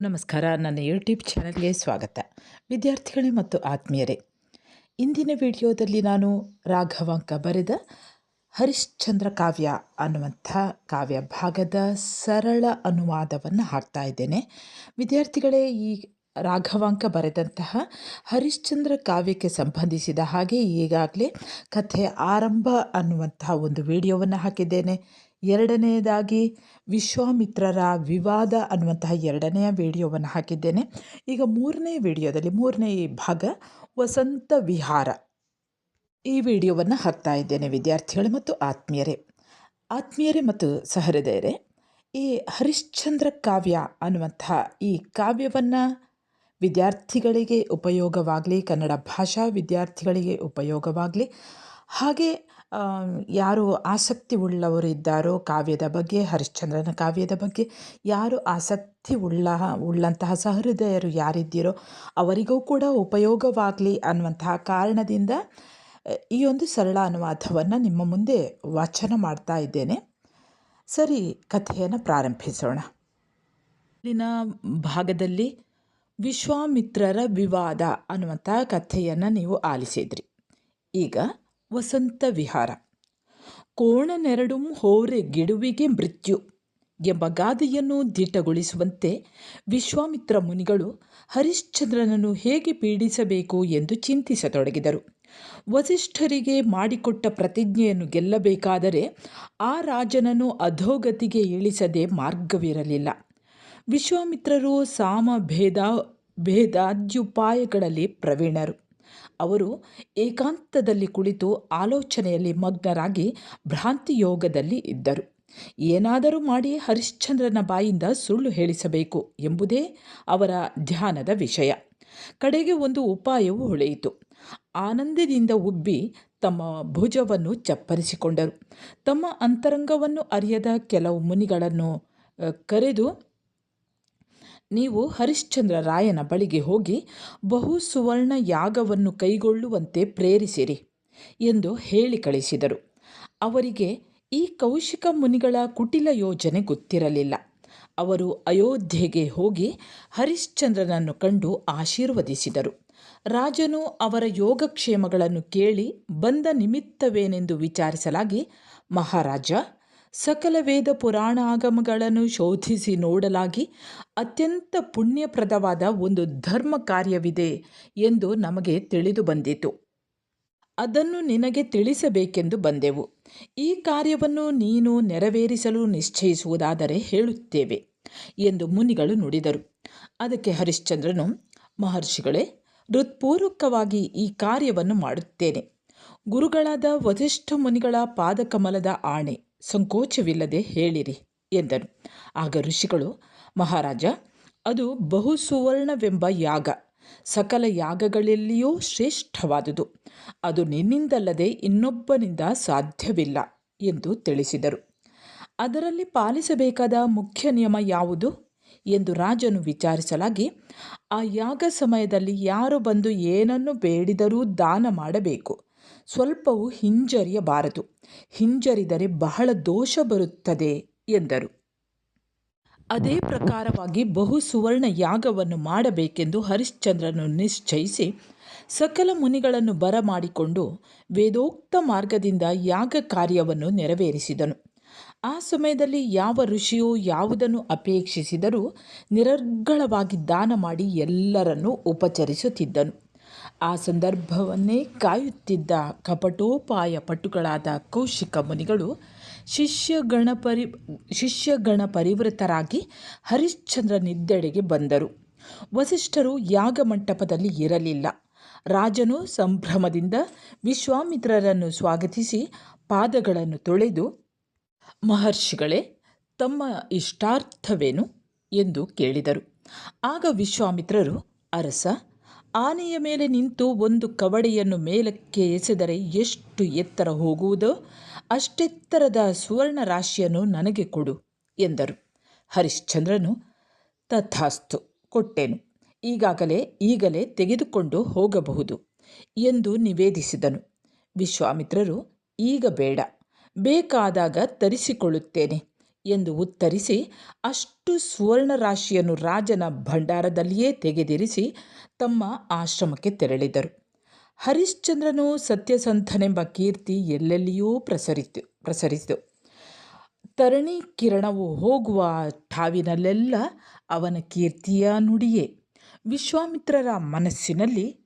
ನಮಸ್ಕಾರ, ನನ್ನ ಯೂಟ್ಯೂಬ್ ಚಾನಲ್ಗೆ ಸ್ವಾಗತ. ವಿದ್ಯಾರ್ಥಿಗಳೇ ಮತ್ತು ಆತ್ಮೀಯರೇ, ಇಂದಿನ ವಿಡಿಯೋದಲ್ಲಿ ನಾನು ರಾಘವಾಂಕ ಬರೆದ ಹರಿಶ್ಚಂದ್ರ ಕಾವ್ಯ ಅನ್ನುವಂಥ ಕಾವ್ಯ ಭಾಗದ ಸರಳ ಅನುವಾದವನ್ನು ಹಾಕ್ತಾ ಇದ್ದೇನೆ. ವಿದ್ಯಾರ್ಥಿಗಳೇ, ಈ ರಾಘವಾಂಕ ಬರೆದಂತಹ ಹರಿಶ್ಚಂದ್ರ ಕಾವ್ಯಕ್ಕೆ ಸಂಬಂಧಿಸಿದ ಹಾಗೆ ಈಗಾಗಲೇ ಕಥೆ ಆರಂಭ ಅನ್ನುವಂತಹ ಒಂದು ವಿಡಿಯೋವನ್ನು ಹಾಕಿದ್ದೇನೆ. ಎರಡನೆಯದಾಗಿ ವಿಶ್ವಾಮಿತ್ರರ ವಿವಾದ ಅನ್ನುವಂತಹ ಎರಡನೆಯ ವಿಡಿಯೋವನ್ನು ಹಾಕಿದ್ದೇನೆ. ಈಗ ಮೂರನೇ ವಿಡಿಯೋದಲ್ಲಿ ಮೂರನೇ ಭಾಗ, ವಸಂತ ವಿಹಾರ. ಈ ವಿಡಿಯೋವನ್ನು ಹಾಕ್ತಾ ಇದ್ದೇನೆ ವಿದ್ಯಾರ್ಥಿಗಳು ಮತ್ತು ಆತ್ಮೀಯರೇ. ಆತ್ಮೀಯರೇ ಮತ್ತು ಸಹೃದಯರೇ, ಈ ಹರಿಶ್ಚಂದ್ರ ಕಾವ್ಯ ಅನ್ನುವಂಥ ಈ ಕಾವ್ಯವನ್ನು ವಿದ್ಯಾರ್ಥಿಗಳಿಗೆ ಉಪಯೋಗವಾಗಲಿ, ಕನ್ನಡ ಭಾಷಾ ವಿದ್ಯಾರ್ಥಿಗಳಿಗೆ ಉಪಯೋಗವಾಗಲಿ, ಹಾಗೆ ಯಾರು ಆಸಕ್ತಿ ಉಳ್ಳವರು ಇದ್ದಾರೋ ಕಾವ್ಯದ ಬಗ್ಗೆ, ಹರಿಶ್ಚಂದ್ರನ ಕಾವ್ಯದ ಬಗ್ಗೆ, ಯಾರು ಆಸಕ್ತಿ ಉಳ್ಳ, ಉಳ್ಳಂತಹ ಸಹೃದಯರು ಯಾರಿದ್ದೀರೋ ಅವರಿಗೂ ಕೂಡ ಉಪಯೋಗವಾಗಲಿ ಅನ್ನುವಂತಹ ಕಾರಣದಿಂದ ಈ ಒಂದು ಸರಳ ಅನುವಾದವನ್ನು ನಿಮ್ಮ ಮುಂದೆ ವಾಚನ ಮಾಡ್ತಾ ಇದ್ದೇನೆ. ಸರಿ, ಕಥೆಯನ್ನು ಪ್ರಾರಂಭಿಸೋಣ. ಇಲ್ಲಿನ ಭಾಗದಲ್ಲಿ ವಿಶ್ವಾಮಿತ್ರರ ವಿವಾದ ಅನ್ನುವಂಥ ಕಥೆಯನ್ನು ನೀವು ಆಲಿಸಿದ್ರಿ. ಈಗ ವಸಂತ ವಿಹಾರ. ಕೋಣನೆರಡು ಹೋರೆ ಗಿಡುವಿಗೆ ಮೃತ್ಯು ಎಂಬ ಗಾದೆಯನ್ನು ದಿಟ್ಟಗೊಳಿಸುವಂತೆ ವಿಶ್ವಾಮಿತ್ರ ಮುನಿಗಳು ಹರಿಶ್ಚಂದ್ರನನ್ನು ಹೇಗೆ ಪೀಡಿಸಬೇಕು ಎಂದು ಚಿಂತಿಸತೊಡಗಿದರು. ವಸಿಷ್ಠರಿಗೆ ಮಾಡಿಕೊಟ್ಟ ಪ್ರತಿಜ್ಞೆಯನ್ನು ಗೆಲ್ಲಬೇಕಾದರೆ ಆ ರಾಜನನ್ನು ಅಧೋಗತಿಗೆ ಇಳಿಸದೆ ಮಾರ್ಗವಿರಲಿಲ್ಲ. ವಿಶ್ವಾಮಿತ್ರರು ಸಾಮ ಭೇದ ಭೇದಾದ್ಯುಪಾಯಗಳಲ್ಲಿ ಪ್ರವೀಣರು. ಅವರು ಏಕಾಂತದಲ್ಲಿ ಕುಳಿತು ಆಲೋಚನೆಯಲ್ಲಿ ಮಗ್ನರಾಗಿ ಭ್ರಾಂತಿಯೋಗದಲ್ಲಿ ಇದ್ದರು. ಏನಾದರೂ ಮಾಡಿ ಹರಿಶ್ಚಂದ್ರನ ಬಾಯಿಂದ ಸುಳ್ಳು ಹೇಳಿಸಬೇಕು ಎಂಬುದೇ ಅವರ ಧ್ಯಾನದ ವಿಷಯ. ಕಡೆಗೆ ಒಂದು ಉಪಾಯವು ಹೊಳೆಯಿತು. ಆನಂದದಿಂದ ಉಬ್ಬಿ ತಮ್ಮ ಭುಜವನ್ನು ಚಪ್ಪರಿಸಿಕೊಂಡರು. ತಮ್ಮ ಅಂತರಂಗವನ್ನು ಅರಿಯದ ಕೆಲವು ಮುನಿಗಳನ್ನು ಕರೆದು ನೀವು ಹರಿಶ್ಚಂದ್ರ ರಾಯನ ಬಳಿಗೆ ಹೋಗಿ ಬಹು ಸುವರ್ಣ ಯಾಗವನ್ನು ಕೈಗೊಳ್ಳುವಂತೆ ಪ್ರೇರಿಸಿರಿ ಎಂದು ಹೇಳಿ ಕಳಿಸಿದರು. ಅವರಿಗೆ ಈ ಕೌಶಿಕ ಮುನಿಗಳ ಕುಟಿಲ ಯೋಜನೆ ಗೊತ್ತಿರಲಿಲ್ಲ. ಅವರು ಅಯೋಧ್ಯೆಗೆ ಹೋಗಿ ಹರಿಶ್ಚಂದ್ರನನ್ನು ಕಂಡು ಆಶೀರ್ವದಿಸಿದರು. ರಾಜನು ಅವರ ಯೋಗಕ್ಷೇಮಗಳನ್ನು ಕೇಳಿ ಬಂದ ನಿಮಿತ್ತವೇನೆಂದು ವಿಚಾರಿಸಲಾಗಿ, ಮಹಾರಾಜ ಸಕಲ ವೇದ ಪುರಾಣ ಆಗಮಗಳನ್ನು ಶೋಧಿಸಿ ನೋಡಲಾಗಿ ಅತ್ಯಂತ ಪುಣ್ಯಪ್ರದವಾದ ಒಂದು ಧರ್ಮ ಕಾರ್ಯವಿದೆ ಎಂದು ನಮಗೆ ತಿಳಿದು ಬಂದಿತು. ಅದನ್ನು ನಿನಗೆ ತಿಳಿಸಬೇಕೆಂದು ಬಂದೆವು. ಈ ಕಾರ್ಯವನ್ನು ನೀನು ನೆರವೇರಿಸಲು ನಿಶ್ಚಯಿಸುವುದಾದರೆ ಹೇಳುತ್ತೇವೆ ಎಂದು ಮುನಿಗಳು ನುಡಿದರು. ಅದಕ್ಕೆ ಹರಿಶ್ಚಂದ್ರನು, ಮಹರ್ಷಿಗಳೇ, ಹೃತ್ಪೂರ್ವಕವಾಗಿ ಈ ಕಾರ್ಯವನ್ನು ಮಾಡುತ್ತೇನೆ. ಗುರುಗಳಾದ ವಸಿಷ್ಠ ಮುನಿಗಳ ಪಾದಕಮಲದ ಆಣೆ ಸಂಕೋಚವಿಲ್ಲದೆ ಹೇಳಿರಿ ಎಂದನು. ಆಗ ಋಷಿಗಳು, ಮಹಾರಾಜ, ಅದು ಬಹು ಸುವರ್ಣವೆಂಬ ಯಾಗ. ಸಕಲ ಯಾಗಗಳಲ್ಲಿಯೂ ಶ್ರೇಷ್ಠವಾದುದು. ಅದು ನಿನ್ನಿಂದಲ್ಲದೆ ಇನ್ನೊಬ್ಬನಿಂದ ಸಾಧ್ಯವಿಲ್ಲ ಎಂದು ತಿಳಿಸಿದರು. ಅದರಲ್ಲಿ ಪಾಲಿಸಬೇಕಾದ ಮುಖ್ಯ ನಿಯಮ ಯಾವುದು? ಎಂದು ರಾಜನು ವಿಚಾರಿಸಲಾಗಿ, ಆ ಯಾಗ ಸಮಯದಲ್ಲಿ ಯಾರು ಬಂದು ಏನನ್ನು ಬೇಡಿದರೂ ದಾನ ಮಾಡಬೇಕು. ಸ್ವಲ್ಪವೂ ಹಿಂಜರಿಯಬಾರದು. ಹಿಂಜರಿದರೆ ಬಹಳ ದೋಷ ಬರುತ್ತದೆ ಎಂದರು. ಅದೇ ಪ್ರಕಾರವಾಗಿ ಬಹು ಸುವರ್ಣ ಯಾಗವನ್ನು ಮಾಡಬೇಕೆಂದು ಹರಿಶ್ಚಂದ್ರನು ನಿಶ್ಚಯಿಸಿ ಸಕಲ ಮುನಿಗಳನ್ನು ಬರಮಾಡಿಕೊಂಡು ವೇದೋಕ್ತ ಮಾರ್ಗದಿಂದ ಯಾಗ ಕಾರ್ಯವನ್ನು ನೆರವೇರಿಸಿದನು. ಆ ಸಮಯದಲ್ಲಿ ಯಾವ ಋಷಿಯು ಯಾವುದನ್ನು ಅಪೇಕ್ಷಿಸಿದರೂ ನಿರರ್ಗಳವಾಗಿ ದಾನ ಮಾಡಿ ಎಲ್ಲರನ್ನೂ ಉಪಚರಿಸುತ್ತಿದ್ದನು. ಆ ಸಂದರ್ಭವನ್ನೇ ಕಾಯುತ್ತಿದ್ದ ಕಪಟೋಪಾಯ ಪಟುಗಳಾದ ಕೌಶಿಕ ಮುನಿಗಳು ಶಿಷ್ಯಗಣ ಪರಿ ಶಿಷ್ಯಗಣ ಪರಿವೃತರಾಗಿ ಹರಿಶ್ಚಂದ್ರನಿದ್ದೆಡೆಗೆ ಬಂದರು. ವಸಿಷ್ಠರು ಯಾಗ ಮಂಟಪದಲ್ಲಿ ಇರಲಿಲ್ಲ. ರಾಜನು ಸಂಭ್ರಮದಿಂದ ವಿಶ್ವಾಮಿತ್ರರನ್ನು ಸ್ವಾಗತಿಸಿ ಪಾದಗಳನ್ನು ತೊಳೆದು, ಮಹರ್ಷಿಗಳೇ, ತಮ್ಮ ಇಷ್ಟಾರ್ಥವೇನು? ಎಂದು ಕೇಳಿದರು. ಆಗ ವಿಶ್ವಾಮಿತ್ರರು, ಅರಸ ಆನೆಯ ಮೇಲೆ ನಿಂತು ಒಂದು ಕವಡೆಯನ್ನು ಮೇಲಕ್ಕೆ ಎಸೆದರೆ ಎಷ್ಟು ಎತ್ತರ ಹೋಗುವುದೋ ಅಷ್ಟೆತ್ತರದ ಸುವರ್ಣ ರಾಶಿಯನ್ನು ನನಗೆ ಕೊಡು ಎಂದರು. ಹರಿಶ್ಚಂದ್ರನು, ತಥಾಸ್ತು, ಕೊಟ್ಟೆನು. ಈಗಾಗಲೇ, ಈಗಲೇ ತೆಗೆದುಕೊಂಡು ಹೋಗಬಹುದು ಎಂದು ನಿವೇದಿಸಿದನು. ವಿಶ್ವಾಮಿತ್ರರು, ಈಗ ಬೇಡ, ಬೇಕಾದಾಗ ತರಿಸಿಕೊಳ್ಳುತ್ತೇನೆ. ಎಂದು ಉತ್ತರಿಸಿ, ಅಷ್ಟು ಸುವರ್ಣ ರಾಶಿಯನ್ನು ರಾಜನ ಭಂಡಾರದಲ್ಲಿಯೇ ತೆಗೆದಿರಿಸಿ ತಮ್ಮ ಆಶ್ರಮಕ್ಕೆ ತೆರಳಿದರು. ಹರಿಶ್ಚಂದ್ರನು ಸತ್ಯಸಂಧನೆಂಬ ಕೀರ್ತಿ ಎಲ್ಲೆಲ್ಲಿಯೂ ಪ್ರಸರಿತು, ಪ್ರಸರಿಸಿತು. ತರಣಿ ಕಿರಣವು ಹೋಗುವ ಠಾವಿನಲ್ಲೆಲ್ಲ ಅವನ ಕೀರ್ತಿಯ ನುಡಿಯೇ. ವಿಶ್ವಾಮಿತ್ರರ ಮನಸ್ಸಿನಲ್ಲಿ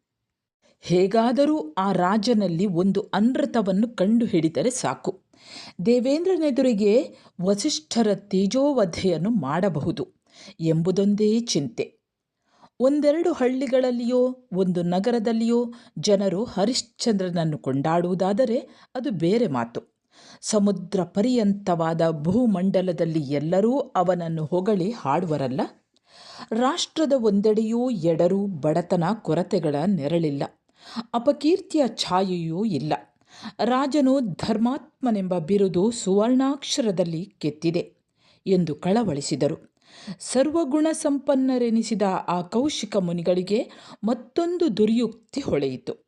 ಹೇಗಾದರೂ ಆ ರಾಜನಲ್ಲಿ ಒಂದು ಅನೃತವನ್ನು ಕಂಡುಹಿಡಿದರೆ ಸಾಕು. ದೇವೇಂದ್ರನೆದುರಿಗೆ ವಸಿಷ್ಠರ ತೇಜೋವಧೆಯನ್ನು ಮಾಡಬಹುದು ಎಂಬುದೊಂದೇ ಚಿಂತೆ. ಒಂದೆರಡು ಹಳ್ಳಿಗಳಲ್ಲಿಯೋ, ಒಂದು ನಗರದಲ್ಲಿಯೋ ಜನರು ಹರಿಶ್ಚಂದ್ರನನ್ನು ಕೊಂಡಾಡುವುದಾದರೆ ಅದು ಬೇರೆ ಮಾತು. ಸಮುದ್ರ ಪರ್ಯಂತವಾದ ಭೂಮಂಡಲದಲ್ಲಿ ಎಲ್ಲರೂ ಅವನನ್ನು ಹೊಗಳಿ ಹಾಡುವರಲ್ಲ. ರಾಷ್ಟ್ರದ ಒಂದೆಡೆಯೂ ಎಡರು ಬಡತನ ಕೊರತೆಗಳ ನೆರಳಿಲ್ಲ. ಅಪಕೀರ್ತಿಯ ಛಾಯೆಯೂ ಇಲ್ಲ. ರಾಜನು ಧರ್ಮಾತ್ಮನೆಂಬ ಬಿರುದು ಸುವರ್ಣಾಕ್ಷರದಲ್ಲಿ ಕೆತ್ತಿದೆ ಎಂದು ಕಳವಳಿಸಿದರು. ಸರ್ವಗುಣ ಸಂಪನ್ನರೆನಿಸಿದ ಆ ಕೌಶಿಕ ಮುನಿಗಳಿಗೆ ಮತ್ತೊಂದು ದುರ್ಯುಕ್ತಿ ಹೊಳೆಯಿತು.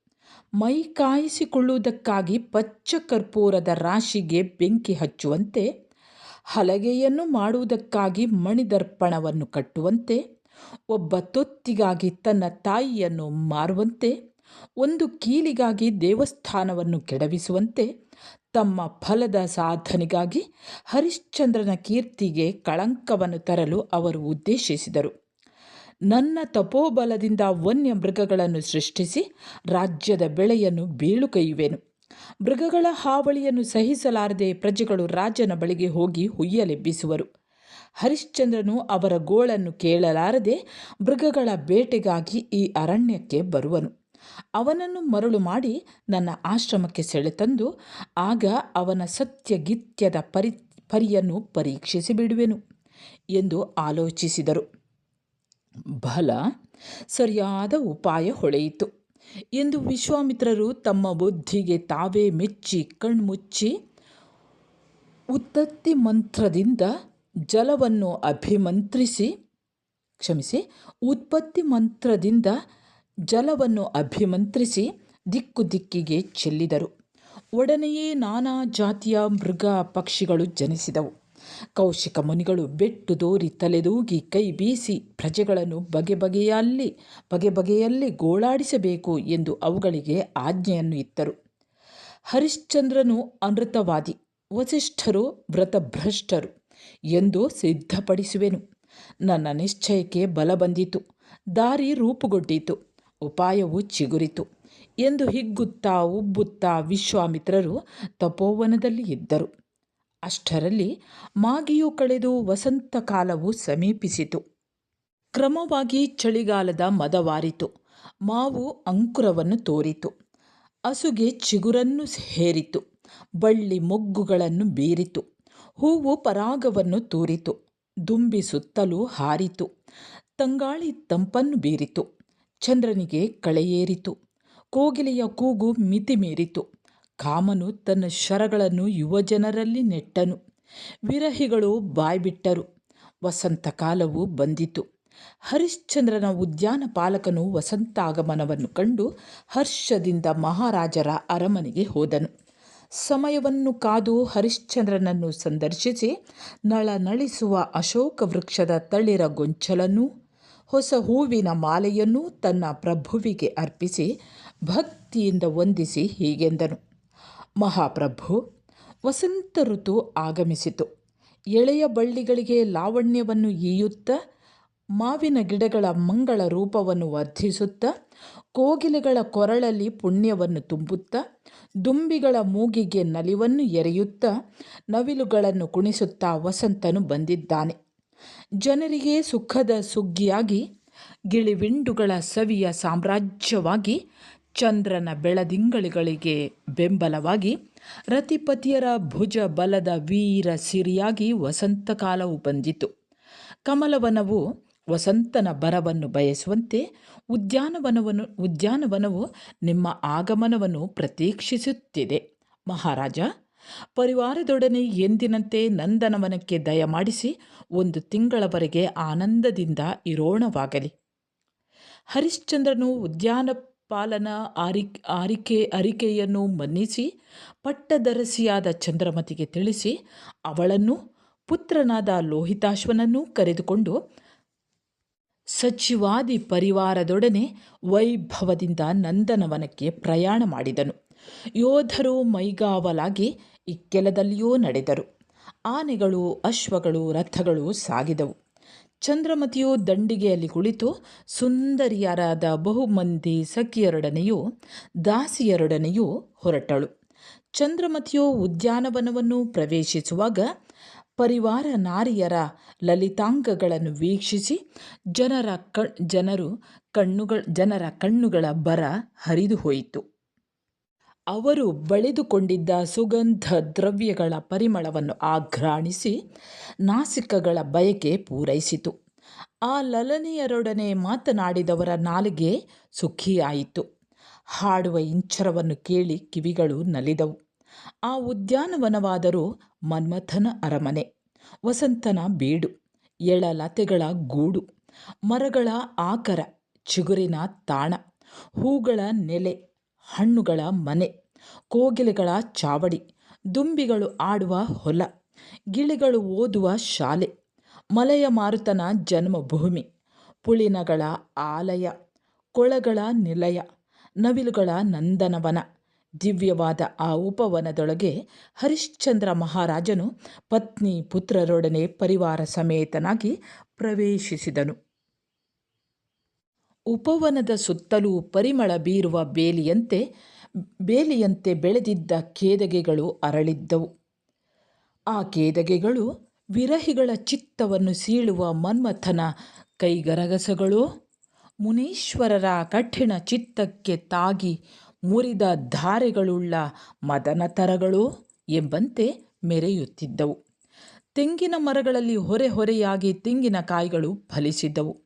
ಮೈ ಕಾಯಿಸಿಕೊಳ್ಳುವುದಕ್ಕಾಗಿ ಪಚ್ಚ ಕರ್ಪೂರದ ರಾಶಿಗೆ ಬೆಂಕಿ ಹಚ್ಚುವಂತೆ, ಹಲಗೆಯನ್ನು ಮಾಡುವುದಕ್ಕಾಗಿ ಮಣಿದರ್ಪಣವನ್ನು ಕಟ್ಟುವಂತೆ, ಒಬ್ಬ ತೊತ್ತಿಗಾಗಿ ತನ್ನ ತಾಯಿಯನ್ನು ಮಾರುವಂತೆ ಒಂದು ಕೀಲಿಗಾಗಿ ದೇವಸ್ಥಾನವನ್ನು ಕೆಡವಿಸುವಂತೆ ತಮ್ಮ ಫಲದ ಸಾಧನೆಗಾಗಿ ಹರಿಶ್ಚಂದ್ರನ ಕೀರ್ತಿಗೆ ಕಳಂಕವನ್ನು ತರಲು ಅವರು ಉದ್ದೇಶಿಸಿದರು. ನನ್ನ ತಪೋಬಲದಿಂದ ವನ್ಯ ಮೃಗಗಳನ್ನು ಸೃಷ್ಟಿಸಿ ರಾಜ್ಯದ ಬೆಳೆಯನ್ನು ಬೀಳುಕೈಯುವೆನು ಮೃಗಗಳ ಹಾವಳಿಯನ್ನು ಸಹಿಸಲಾರದೆ ಪ್ರಜೆಗಳು ರಾಜನ ಬಳಿಗೆ ಹೋಗಿ ಹುಯ್ಯಲೆಬ್ಬಿಸುವರು. ಹರಿಶ್ಚಂದ್ರನು ಅವರ ಗೋಳನ್ನು ಕೇಳಲಾರದೆ ಮೃಗಗಳ ಬೇಟೆಗಾಗಿ ಈ ಅರಣ್ಯಕ್ಕೆ ಬರುವನು. ಅವನನ್ನು ಮರಳು ಮಾಡಿ ನನ್ನ ಆಶ್ರಮಕ್ಕೆ ಸೆಳೆತಂದು, ಆಗ ಅವನ ಸತ್ಯಗಿತ್ಯದ ಪರಿ, ಪರಿಯನ್ನು ಪರೀಕ್ಷಿಸಿ ಬಿಡುವೆನು ಎಂದು ಆಲೋಚಿಸಿದರು. ಬಲ ಸರಿಯಾದ ಉಪಾಯ ಹೊಳೆಯಿತು ಎಂದು ವಿಶ್ವಾಮಿತ್ರರು ತಮ್ಮ ಬುದ್ಧಿಗೆ ತಾವೇ ಮೆಚ್ಚಿ ಕಣ್ಮುಚ್ಚಿ, ಉತ್ತತ್ತಿ ಮಂತ್ರದಿಂದ ಜಲವನ್ನು ಅಭಿಮಂತ್ರಿಸಿ, ಕ್ಷಮಿಸಿ, ಉತ್ಪತ್ತಿ ಮಂತ್ರದಿಂದ ಜಲವನ್ನು ಅಭಿಮಂತ್ರಿಸಿ ದಿಕ್ಕು ದಿಕ್ಕಿಗೆ ಚೆಲ್ಲಿದರು. ಒಡನೆಯೇ ನಾನಾ ಜಾತಿಯ ಮೃಗ ಪಕ್ಷಿಗಳು ಜನಿಸಿದವು. ಕೌಶಿಕ ಮುನಿಗಳು ಬೆಟ್ಟು ದೋರಿ ತಲೆದೂಗಿ ಕೈ ಬೀಸಿ ಪ್ರಜೆಗಳನ್ನು ಬಗೆ ಬಗೆಯಲ್ಲಿ ಬಗೆ ಬಗೆಯಲ್ಲಿ ಗೋಳಾಡಿಸಬೇಕು ಎಂದು ಅವುಗಳಿಗೆ ಆಜ್ಞೆಯನ್ನು ಇತ್ತರು. ಹರಿಶ್ಚಂದ್ರನು ಅನೃತವಾದಿ ವಸಿಷ್ಠರು ವ್ರತಭ್ರಷ್ಟರು ಎಂದು ಸಿದ್ಧಪಡಿಸುವೆನು. ನನ್ನ ನಿಶ್ಚಯಕ್ಕೆ ಬಲ ಬಂದಿತು, ದಾರಿ ರೂಪುಗೊಂಡಿತು. ಉಪಾಯವು ಚಿಗುರಿತು. ಎಂದು ಹಿಗ್ಗುತ್ತಾ ಉಬ್ಬುತ್ತಾ ವಿಶ್ವಾಮಿತ್ರರು ತಪೋವನದಲ್ಲಿ ಇದ್ದರು. ಅಷ್ಟರಲ್ಲಿ ಮಾಗಿಯು ಕಳೆದು ವಸಂತ ಕಾಲವು ಸಮೀಪಿಸಿತು. ಕ್ರಮವಾಗಿ ಚಳಿಗಾಲದ ಮದವಾರಿತು. ಮಾವು ಅಂಕುರವನ್ನು ತೋರಿತು. ಅಸುಗೆ ಚಿಗುರನ್ನು ಹೇರಿತು. ಬಳ್ಳಿ ಮೊಗ್ಗುಗಳನ್ನು ಬೀರಿತು. ಹೂವು ಪರಾಗವನ್ನು ತೂರಿತು. ದುಂಬಿ ಸುತ್ತಲೂ ಹಾರಿತು. ತಂಗಾಳಿ ತಂಪನ್ನು ಬೀರಿತು. ಚಂದ್ರನಿಗೆ ಕಳೆಯೇರಿತು. ಕೋಗಿಲೆಯ ಕೂಗು ಮಿತಿ ಮೀರಿತು ಕಾಮನು ತನ್ನ ಶರಗಳನ್ನು ಯುವಜನರಲ್ಲಿ ನೆಟ್ಟನು. ವಿರಹಿಗಳು ಬಾಯ್ಬಿಟ್ಟರು. ವಸಂತ ಕಾಲವು ಬಂದಿತು. ಹರಿಶ್ಚಂದ್ರನ ಉದ್ಯಾನ ಪಾಲಕನು ವಸಂತಾಗಮನವನ್ನು ಕಂಡು ಹರ್ಷದಿಂದ ಮಹಾರಾಜರ ಅರಮನೆಗೆ ಹೋದನು. ಸಮಯವನ್ನು ಕಾದು ಹರಿಶ್ಚಂದ್ರನನ್ನು ಸಂದರ್ಶಿಸಿ ನಳನಳಿಸುವ ಅಶೋಕ ವೃಕ್ಷದ ತಳಿರ ಗೊಂಚಲನ್ನು ಹೊಸ ಹೂವಿನ ಮಾಲೆಯನ್ನು ತನ್ನ ಪ್ರಭುವಿಗೆ ಅರ್ಪಿಸಿ ಭಕ್ತಿಯಿಂದ ವಂದಿಸಿ ಹೀಗೆಂದನು. ಮಹಾಪ್ರಭು, ವಸಂತ ಋತು ಆಗಮಿಸಿತು. ಎಳೆಯ ಬಳ್ಳಿಗಳಿಗೆ ಲಾವಣ್ಯವನ್ನು ಈಯುತ್ತಾ, ಮಾವಿನ ಗಿಡಗಳ ಮಂಗಳ ರೂಪವನ್ನು ವರ್ಧಿಸುತ್ತಾ, ಕೋಗಿಲೆಗಳ ಕೊರಳಲ್ಲಿ ಪುಣ್ಯವನ್ನು ತುಂಬುತ್ತಾ, ದುಂಬಿಗಳ ಮೂಗಿಗೆ ನಲಿವನ್ನು ಎರೆಯುತ್ತಾ, ನವಿಲುಗಳನ್ನು ಕುಣಿಸುತ್ತಾ ವಸಂತನು ಬಂದಿದ್ದಾನೆ. ಜನರಿಗೆ ಸುಖದ ಸುಗ್ಗಿಯಾಗಿ, ಗಿಳಿವಿಂಡುಗಳ ಸವಿಯ ಸಾಮ್ರಾಜ್ಯವಾಗಿ, ಚಂದ್ರನ ಬೆಳದಿಂಗಳಿಗಳಿಗೆ ಬೆಂಬಲವಾಗಿ, ರತಿಪತಿಯರ ಭುಜ ಬಲದ ವೀರ ಸಿರಿಯಾಗಿ ವಸಂತಕಾಲವು ಬಂದಿತು. ಕಮಲವನವು ವಸಂತನ ಬರವನ್ನು ಬಯಸುವಂತೆ ಉದ್ಯಾನವನವನ್ನು ಉದ್ಯಾನವನವು ನಿಮ್ಮ ಆಗಮನವನ್ನು ಪ್ರತೀಕ್ಷಿಸುತ್ತಿದೆ. ಮಹಾರಾಜ ಪರಿವಾರದೊಡನೆ ಎಂದಿನಂತೆ ನಂದನವನಕ್ಕೆ ದಯಮಾಡಿಸಿ ಒಂದು ತಿಂಗಳವರೆಗೆ ಆನಂದದಿಂದ ಇರೋಣವಾಗಲಿ. ಹರಿಶ್ಚಂದ್ರನು ಉದ್ಯಾನ ಪಾಲನ ಆರಿ, ಆರಿಕೆ, ಅರಿಕೆಯನ್ನು ಮನ್ನಿಸಿ, ಪಟ್ಟದರಸಿಯಾದ ಚಂದ್ರಮತಿಗೆ ತಿಳಿಸಿ, ಅವಳನ್ನು, ಪುತ್ರನಾದ ಲೋಹಿತಾಶ್ವನನ್ನೂ ಕರೆದುಕೊಂಡು, ಸಚಿವಾದಿ ಪರಿವಾರದೊಡನೆ ವೈಭವದಿಂದ ನಂದನವನಕ್ಕೆ ಪ್ರಯಾಣ ಮಾಡಿದನು. ಯೋಧರು ಮೈಗಾವಲಾಗಿ ಇಕ್ಕೆಲದಲ್ಲಿಯೂ ನಡೆದರು. ಆನೆಗಳು, ಅಶ್ವಗಳು, ರಥಗಳು ಸಾಗಿದವು. ಚಂದ್ರಮತಿಯು ದಂಡಿಗೆಯಲ್ಲಿ ಕುಳಿತು ಸುಂದರಿಯರಾದ ಬಹುಮಂದಿ ಸಖಿಯರೊಡನೆಯೂ ದಾಸಿಯರೊಡನೆಯೂ ಹೊರಟಳು. ಚಂದ್ರಮತಿಯು ಉದ್ಯಾನವನವನ್ನು ಪ್ರವೇಶಿಸುವಾಗ ಪರಿವಾರ ನಾರಿಯರ ಲಲಿತಾಂಗಗಳನ್ನು ವೀಕ್ಷಿಸಿ ಜನರ ಕ, ಜನರು ಕಣ್ಣುಗಳ, ಜನರ ಕಣ್ಣುಗಳ ಬರ ಹರಿದು ಹೋಯಿತು ಅವರು ಬಳಿದುಕೊಂಡಿದ್ದ ಸುಗಂಧ ದ್ರವ್ಯಗಳ ಪರಿಮಳವನ್ನು ಆಘ್ರಾಣಿಸಿ ನಾಸಿಕಗಳ ಬಯಕೆ ಪೂರೈಸಿತು. ಆ ಲಲನೆಯರೊಡನೆ ಮಾತನಾಡಿದವರ ನಾಲಿಗೆ ಸುಖಿಯಾಯಿತು. ಹಾಡುವ ಇಂಚರವನ್ನು ಕೇಳಿ ಕಿವಿಗಳು ನಲಿದವು. ಆ ಉದ್ಯಾನವನವಾದರೂ ಮನ್ಮಥನ ಅರಮನೆ, ವಸಂತನ ಬೀಡು, ಎಳಲತೆಗಳ ಗೂಡು, ಮರಗಳ ಆಕರ, ಚಿಗುರಿನ ತಾಣ, ಹೂಗಳ ನೆಲೆ ಹಣ್ಣುಗಳ ಮನೆ, ಕೋಗಿಲೆಗಳ ಚಾವಡಿ, ದುಂಬಿಗಳು ಆಡುವ ಹೊಲ, ಗಿಳಿಗಳು ಓದುವ ಶಾಲೆ, ಮಲೆಯ ಮಾರುತನ ಜನ್ಮಭೂಮಿ, ಪುಳಿನಗಳ ಆಲಯ, ಕೊಳಗಳ ನಿಲಯ, ನವಿಲುಗಳ ನಂದನವನ, ದಿವ್ಯವಾದ ಆ ಉಪವನದೊಳಗೆ ಹರಿಶ್ಚಂದ್ರ ಮಹಾರಾಜನು ಪತ್ನಿ ಪುತ್ರರೊಡನೆ ಪರಿವಾರ ಸಮೇತನಾಗಿ ಪ್ರವೇಶಿಸಿದನು. ಉಪವನದ ಸುತ್ತಲೂ ಪರಿಮಳ ಬೀರುವ ಬೇಲಿಯಂತೆ ಬೇಲಿಯಂತೆ ಬೆಳೆದಿದ್ದ ಕೇದಗೆಗಳು ಅರಳಿದ್ದವು. ಆ ಕೇದಗೆಗಳು ವಿರಹಿಗಳ ಚಿತ್ತವನ್ನು ಸೀಳುವ ಮನ್ಮಥನ ಕೈಗರಗಸಗಳು, ಮುನೀಶ್ವರರ ಕಠಿಣ ಚಿತ್ತಕ್ಕೆ ತಾಗಿ ಮುರಿದ ಧಾರೆಗಳುಳ್ಳ ಮದನತರಗಳು ಎಂಬಂತೆ ಮೆರೆಯುತ್ತಿದ್ದವು. ತೆಂಗಿನ ಮರಗಳಲ್ಲಿ ಹೊರೆ ಹೊರೆಯಾಗಿ ತೆಂಗಿನಕಾಯಿಗಳು ಫಲಿಸಿದ್ದವು.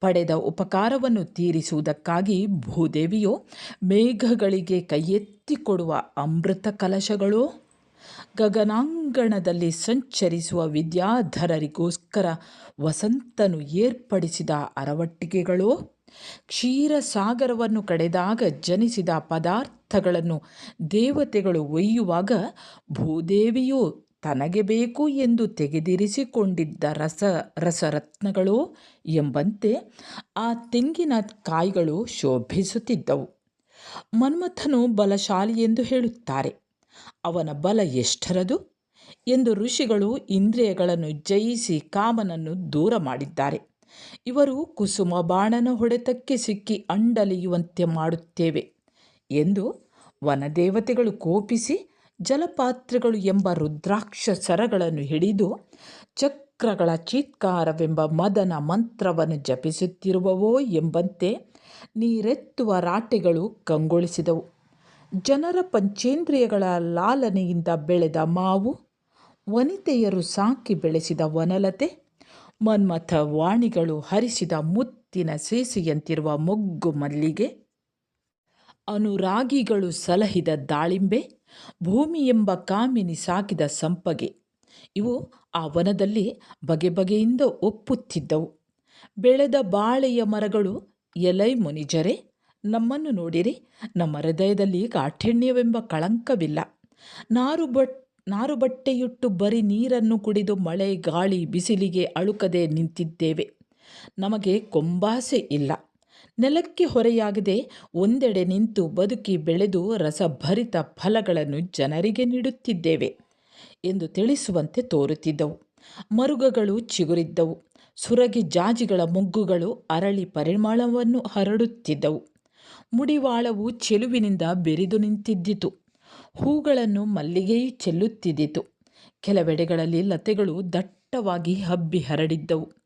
ಪಡೆದ ಉಪಕಾರವನ್ನು ತೀರಿಸುವುದಕ್ಕಾಗಿ ಭೂದೇವಿಯೋ, ಮೇಘಗಳಿಗೆ ಕೈಯೆತ್ತಿಕೊಡುವ ಅಮೃತ ಕಲಶಗಳೋ, ಗಗನಾಂಗಣದಲ್ಲಿ ಸಂಚರಿಸುವ ವಿದ್ಯಾಧರರಿಗೋಸ್ಕರ ವಸಂತನು ಏರ್ಪಡಿಸಿದ ಅರವಟ್ಟಿಗೆಗಳೋ, ಕ್ಷೀರಸಾಗರವನ್ನು ಕಡೆದಾಗ ಜನಿಸಿದ ಪದಾರ್ಥಗಳನ್ನು ದೇವತೆಗಳು ಒಯ್ಯುವಾಗ ಭೂದೇವಿಯು ತನಗೆ ಬೇಕು ಎಂದು ತೆಗೆದಿರಿಸಿಕೊಂಡಿದ್ದ ರಸ, ರಸರತ್ನಗಳು ಎಂಬಂತೆ ಆ ತೆಂಗಿನ ಕಾಯಿಗಳು ಶೋಭಿಸುತ್ತಿದ್ದವು. ಮನ್ಮಥನು ಬಲಶಾಲಿ ಎಂದು ಹೇಳುತ್ತಾರೆ, ಅವನ ಬಲ ಎಷ್ಟರದು? ಎಂದು ಋಷಿಗಳು ಇಂದ್ರಿಯಗಳನ್ನು ಜಯಿಸಿ ಕಾಮನನ್ನು ದೂರ ಮಾಡಿದ್ದಾರೆ. ಇವರು ಕುಸುಮ ಬಾಣನ ಹೊಡೆತಕ್ಕೆ ಸಿಕ್ಕಿ ಅಂಡಲಿಯುವಂತೆ ಮಾಡುತ್ತೇವೆ ಎಂದು ವನದೇವತೆಗಳು ಕೋಪಿಸಿ ಜಲಪಾತ್ರೆಗಳು ಎಂಬ ರುದ್ರಾಕ್ಷ ಸರಗಳನ್ನು ಹಿಡಿದು ಚಕ್ರಗಳ ಚೀತ್ಕಾರವೆಂಬ ಮದನ ಮಂತ್ರವನ್ನು ಜಪಿಸುತ್ತಿರುವವೋ ಎಂಬಂತೆ ನೀರೆತ್ತುವ ರಾಟೆಗಳು ಕಂಗೊಳಿಸಿದವು. ಜನರ ಪಂಚೇಂದ್ರಿಯಗಳ ಲಾಲನೆಯಿಂದ ಬೆಳೆದ ಮಾವು, ವನಿತೆಯರು ಸಾಕಿ ಬೆಳೆಸಿದ ವನಲತೆ, ಮನ್ಮಥ ವಾಣಿಗಳು ಹರಿಸಿದ ಮುತ್ತಿನ ಸೇಸೆಯಂತಿರುವ ಮೊಗ್ಗು ಮಲ್ಲಿಗೆ, ಅನುರಾಗಿಗಳು ಸಲಹಿದ ದಾಳಿಂಬೆ ಭೂಮಿ ಎಂಬ ಕಾಮಿನಿ ಸಾಕಿದ ಸಂಪಗೆ. ಇವು ಆ ವನದಲ್ಲಿ ಬಗೆ ಬಗೆಯಿಂದ ಒಪ್ಪುತ್ತಿದ್ದವು. ಬೆಳೆದ ಬಾಳೆಯ ಮರಗಳು, ಎಲೈ ಮುನಿಜರೆ, ನಮ್ಮನ್ನು ನೋಡಿರಿ, ನಮ್ಮ ಹೃದಯದಲ್ಲಿ ಕಾಠಿಣ್ಯವೆಂಬ ಕಳಂಕವಿಲ್ಲ. ನಾರು ಬಟ್, ನಾರು ಬಟ್ಟೆಯುಟ್ಟು ಬರೀ ನೀರನ್ನು ಕುಡಿದು ಮಳೆ, ಗಾಳಿ, ಬಿಸಿಲಿಗೆ ಅಳುಕದೆ ನಿಂತಿದ್ದೇವೆ. ನಮಗೆ ಕೊಂಬಾಸೆ ಇಲ್ಲ. ನೆಲಕ್ಕೆ ಹೊರೆಯಾಗದೆ ಒಂದೆಡೆ ನಿಂತು ಬದುಕಿ ಬೆಳೆದು ರಸಭರಿತ ಫಲಗಳನ್ನು ಜನರಿಗೆ ನೀಡುತ್ತಿದ್ದೇವೆ ಎಂದು ತಿಳಿಸುವಂತೆ ತೋರುತ್ತಿದ್ದವು. ಮರುಗಗಳು ಚಿಗುರಿದ್ದವು. ಸುರಗಿ ಜಾಜಿಗಳ ಮೊಗ್ಗುಗಳು ಅರಳಿ ಪರಿಮಳವನ್ನು ಹರಡುತ್ತಿದ್ದವು. ಮುಡಿವಾಳವು ಚೆಲುವಿನಿಂದ ಬೆರಿದು ನಿಂತಿದ್ದಿತು. ಹೂಗಳನ್ನು ಮಲ್ಲಿಗೆಯು ಚೆಲ್ಲುತ್ತಿದ್ದಿತು. ಕೆಲವೆಡೆಗಳಲ್ಲಿ ಲತೆಗಳು ದಟ್ಟವಾಗಿ ಹಬ್ಬಿ ಹರಡಿದ್ದವು.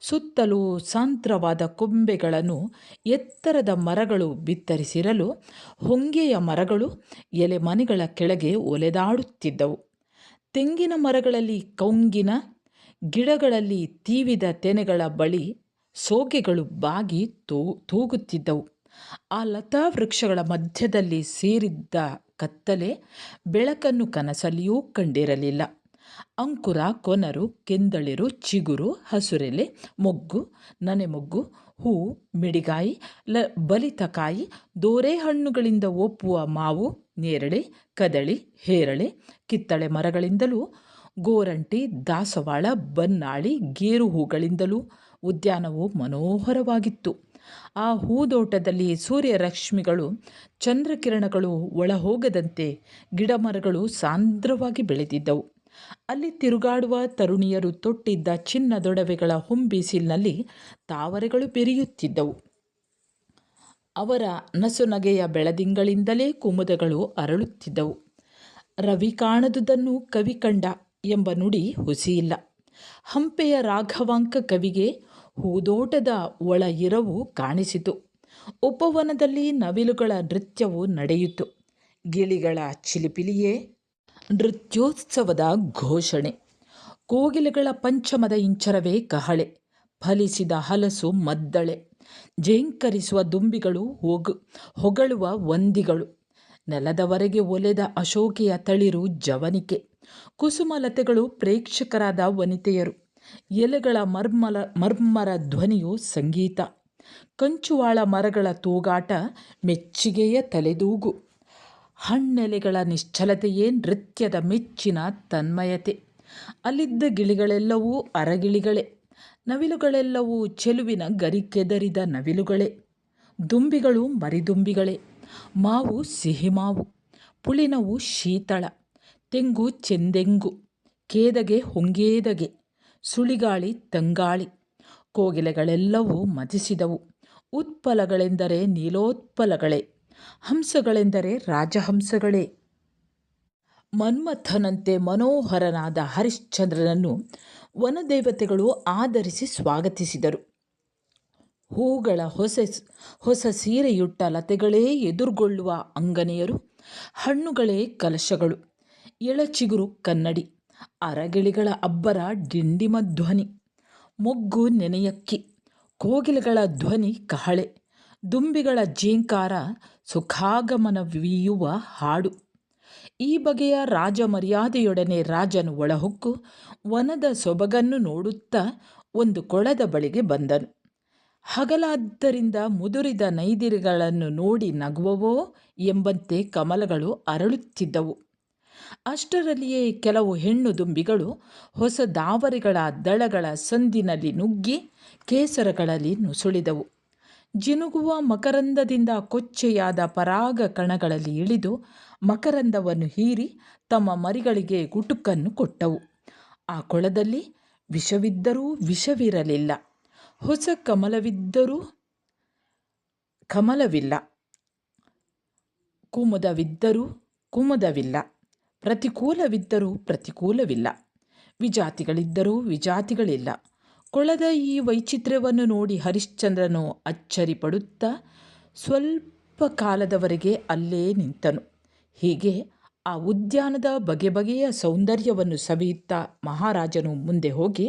ಸುತ್ತಲೂ ಸಾಂತ್ರವಾದ ಕೊಂಬೆಗಳನ್ನು ಎತ್ತರದ ಮರಗಳು ಬಿತ್ತರಿಸಿರಲು ಹೊಂಗೆಯ ಮರಗಳು ಎಲೆ ಮನೆಗಳ ಕೆಳಗೆ ಒಲೆದಾಡುತ್ತಿದ್ದವು. ತೆಂಗಿನ ಮರಗಳಲ್ಲಿ ಕೌಂಗಿನ, ಗಿಡಗಳಲ್ಲಿ ತೀವಿದ ತೆನೆಗಳ ಬಳಿ ಸೋಗೆಗಳು ಬಾಗಿ ತೂ, ತೂಗುತ್ತಿದ್ದವು. ಆ ಲತಾ ವೃಕ್ಷಗಳ ಮಧ್ಯದಲ್ಲಿ ಸೇರಿದ್ದ ಕತ್ತಲೆ ಬೆಳಕನ್ನು ಕನಸಲ್ಲಿಯೂ ಕಂಡಿರಲಿಲ್ಲ. ಅಂಕುರ, ಕೊನರು, ಕೆಂದಳಿರು, ಚಿಗುರು, ಹಸುರೆಲೆ, ಮೊಗ್ಗು ನನೆಮೊಗ್ಗು ಹೂ, ಮಿಡಿಗಾಯಿ, ಲ, ಬಲಿತಕಾಯಿ, ದೋರೆ ಹಣ್ಣುಗಳಿಂದ ಒಪ್ಪುವ ಮಾವು, ನೇರಳೆ, ಕದಳಿ, ಹೇರಳೆ, ಕಿತ್ತಳೆ ಮರಗಳಿಂದಲೂ, ಗೋರಂಟಿ, ದಾಸವಾಳ, ಬನ್ನಾಳಿ, ಗೇರು ಹೂಗಳಿಂದಲೂ ಉದ್ಯಾನವು ಮನೋಹರವಾಗಿತ್ತು. ಆ ಹೂದೋಟದಲ್ಲಿ ಸೂರ್ಯರಶ್ಮಿಗಳು, ಚಂದ್ರಕಿರಣಗಳು ಒಳಹೋಗದಂತೆ ಗಿಡಮರಗಳು ಸಾಂದ್ರವಾಗಿ ಬೆಳೆದಿದ್ದವು. ಅಲ್ಲಿ ತಿರುಗಾಡುವ ತರುಣಿಯರು ತೊಟ್ಟಿದ್ದ ಚಿನ್ನದೊಡವೆಗಳ ಹೊಂಬಿಸಿಲಿನಲ್ಲಿ ತಾವರೆಗಳು ಬೆರೆಯುತ್ತಿದ್ದವು. ಅವರ ನಸುನಗೆಯ ಬೆಳದಿಂಗಳಿಂದಲೇ ಕುಮುದಗಳು ಅರಳುತ್ತಿದ್ದವು. ರವಿ ಕಾಣದುದನ್ನು ಕವಿ ಕಂಡ ಎಂಬ ನುಡಿ ಹುಸಿಯಿಲ್ಲ. ಹಂಪೆಯ ರಾಘವಾಂಕ ಕವಿಗೆ ಹೂದೋಟದ ಒಳ ಇರವು ಕಾಣಿಸಿತು. ಉಪವನದಲ್ಲಿ ನವಿಲುಗಳ ನೃತ್ಯವು ನಡೆಯಿತು. ಗಿಳಿಗಳ ಚಿಲಿಪಿಲಿಯೇ ನೃತ್ಯೋತ್ಸವದ ಘೋಷಣೆ. ಕೋಗಿಲೆಗಳ ಪಂಚಮದ ಇಂಚರವೇ ಕಹಳೆ. ಫಲಿಸಿದ ಹಲಸು ಮದ್ದಳೆ. ಜೇಂಕರಿಸುವ ದುಂಬಿಗಳು ಹೋಗು, ಹೊಗಳುವ ವಂದಿಗಳು. ನೆಲದವರೆಗೆ ಒಲೆದ ಅಶೋಕೆಯ ತಳಿರು ಜವನಿಕೆ. ಕುಸುಮಲತೆಗಳು ಪ್ರೇಕ್ಷಕರಾದ ವನಿತೆಯರು. ಎಲೆಗಳ ಮರ್ಮಲ, ಮರ್ಮರ ಧ್ವನಿಯು ಸಂಗೀತ. ಕಂಚುವಾಳ ಮರಗಳ ತೂಗಾಟ ಮೆಚ್ಚುಗೆಯ ತಲೆದೂಗು. ಹಣ್ಣೆಲೆಗಳ ನಿಶ್ಚಲತೆಯೇ ನೃತ್ಯದ ಮೆಚ್ಚಿನ ತನ್ಮಯತೆ. ಅಲ್ಲಿದ್ದ ಗಿಳಿಗಳೆಲ್ಲವೂ ಅರಗಿಳಿಗಳೇ. ನವಿಲುಗಳೆಲ್ಲವೂ ಚೆಲುವಿನ ಗರಿಕೆದರಿದ ನವಿಲುಗಳೇ. ದುಂಬಿಗಳು ಮರಿದುಂಬಿಗಳೇ. ಮಾವು ಸಿಹಿಮಾವು. ಪುಳಿನವು ಶೀತಳ. ತೆಂಗು ಚೆಂದೆಂಗು. ಕೇದಗೆ ಹೊಂಗೇದಗೆ. ಸುಳಿಗಾಳಿ ತಂಗಾಳಿ. ಕೋಗಿಲೆಗಳೆಲ್ಲವೂ ಮತಿಸಿದವು. ಉತ್ಪಲಗಳೆಂದರೆ ನೀಲೋತ್ಪಲಗಳೇ. ಹಂಸಗಳೆಂದರೆ ರಾಜಹಂಸಗಳೇ. ಮನ್ಮಥನಂತೆ ಮನೋಹರನಾದ ಹರಿಶ್ಚಂದ್ರನನ್ನು ವನದೇವತೆಗಳು ಆಧರಿಸಿ ಸ್ವಾಗತಿಸಿದರು. ಹೂಗಳ ಹೊಸ ಹೊಸ ಸೀರೆಯುಟ್ಟ ಲತೆಗಳೇ ಎದುರುಗೊಳ್ಳುವ ಅಂಗನೆಯರು, ಹಣ್ಣುಗಳೇ ಕಲಶಗಳು, ಎಳಚಿಗುರು ಕನ್ನಡಿ, ಅರಗಿಳಿಗಳ ಅಬ್ಬರ ಡಿಂಡಿಮ ಧ್ವನಿ ಮೊಗ್ಗು ನೆನೆಯಕ್ಕಿ, ಕೋಗಿಲೆಗಳ ಧ್ವನಿ ಕಹಳೆ ದುಂಬಿಗಳ ಜೀಂಕಾರ ಸುಖಾಗಮನವಿಯುವ ಹಾಡು. ಈ ಬಗೆಯ ರಾಜ ಮರ್ಯಾದೆಯೊಡನೆ ರಾಜನು ಒಳಹೊಕ್ಕು ವನದ ಸೊಬಗನ್ನು ನೋಡುತ್ತಾ ಒಂದು ಕೊಳದ ಬಳಿಗೆ ಬಂದನು. ಹಗಲಾದ್ದರಿಂದ ಮುದುರಿದ ನೈದಿರಿಗಳನ್ನು ನೋಡಿ ನಗುವವೋ ಎಂಬಂತೆ ಕಮಲಗಳು ಅರಳುತ್ತಿದ್ದವು. ಅಷ್ಟರಲ್ಲಿಯೇ ಕೆಲವು ಹೆಣ್ಣು ದುಂಬಿಗಳು ಹೊಸ ದಾವರಿಗಳ ದಳಗಳ ಸಂದಿನಲ್ಲಿ ನುಗ್ಗಿ ಕೇಸರಗಳಲ್ಲಿ ನುಸುಳಿದವು. ಜಿನುಗುವ ಮಕರಂದದಿಂದ ಕೊಚ್ಚೆಯಾದ ಪರಾಗ ಕಣಗಳಲ್ಲಿ ಇಳಿದು ಮಕರಂದವನ್ನು ಹೀರಿ ತಮ್ಮ ಮರಿಗಳಿಗೆ ಗುಟುಕನ್ನು ಕೊಟ್ಟವು. ಆ ಕೊಳದಲ್ಲಿ ವಿಷವಿದ್ದರೂ ವಿಷವಿರಲಿಲ್ಲ. ಹೊಸ ಕಮಲವಿದ್ದರೂ ಕಮಲವಿಲ್ಲ. ಕುಮುದವಿದ್ದರೂ ಕುಮುದವಿಲ್ಲ. ಪ್ರತಿಕೂಲವಿದ್ದರೂ ಪ್ರತಿಕೂಲವಿಲ್ಲ. ವಿಜಾತಿಗಳಿದ್ದರೂ ವಿಜಾತಿಗಳಿಲ್ಲ. ಕೊಳದ ಈ ವೈಚಿತ್ರ್ಯವನ್ನು ನೋಡಿ ಹರಿಶ್ಚಂದ್ರನು ಅಚ್ಚರಿಪಡುತ್ತಾ ಸ್ವಲ್ಪ ಕಾಲದವರೆಗೆ ಅಲ್ಲೇ ನಿಂತನು. ಹೀಗೆ ಆ ಉದ್ಯಾನದ ಬಗೆ ಬಗೆಯ ಸೌಂದರ್ಯವನ್ನು ಸವಿಯುತ್ತಾ ಮಹಾರಾಜನು ಮುಂದೆ ಹೋಗಿ